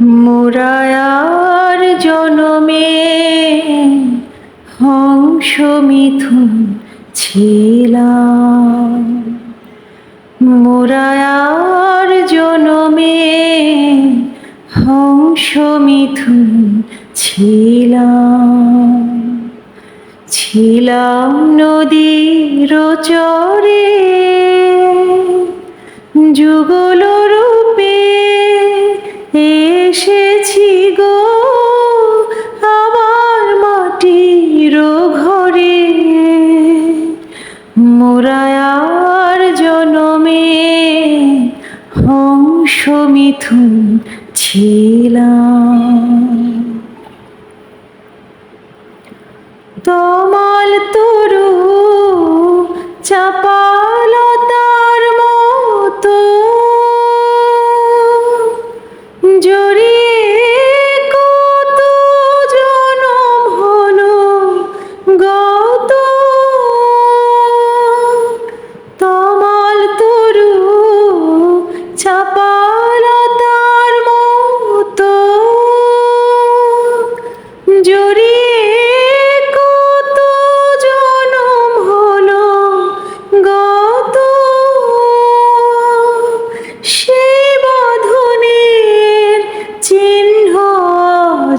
মোরায়ার জনমে হংস মিথুন ছিলাম। মোরায়ার জনমে হংস মিথুন ছিলাম। ছিলাম নদীর চরে যুগল হংস মিথুন ছিলাম। তমাল তরু চাপালতার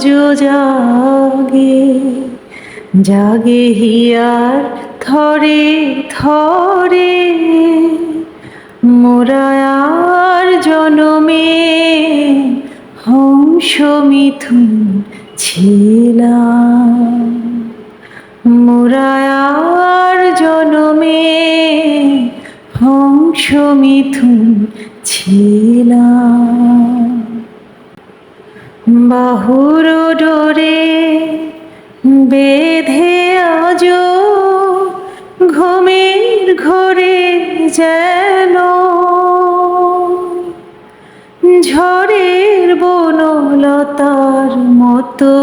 আজও জাগে জাগে হিয়ার থরে থরে মোরায়ার জনমে হংস মিথুন ছিলাম। মোরায়ার জনমে হংস মিথুন ছিলাম। বাহুর ডোরে বেঁধে আজ, ঘুমের ঘরে যেন ঝড়ের বনলতার মতো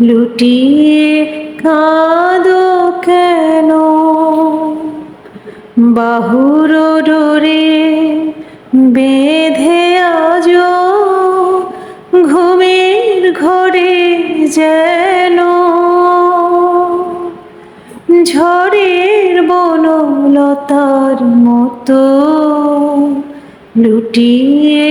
লুটিয়ে কাঁদো কেন? বাহুর ডোরে বেঁধে যেন ঝড়ের বনলতার মতো লুটিয়ে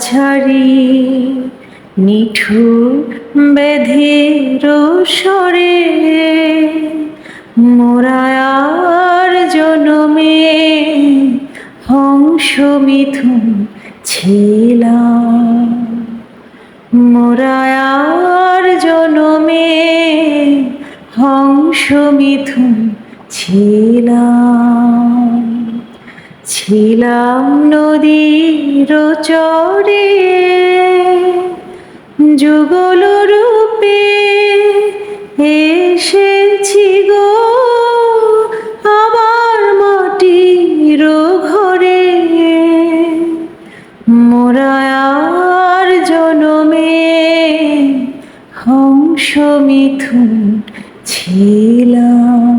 ছাড়া নিঠুর বেধির স্বরে মোরায়ার জনমে হংস মিথুন ছিলাম। মোরায়ার জনমে হংস মিথুন ছিলাম। ছিলাম নদীর চরে, যুগল রূপে এসেছি গো আবার মাটির ঘরে। মোরায়ার জনমে হংস মিথুন ছিলাম।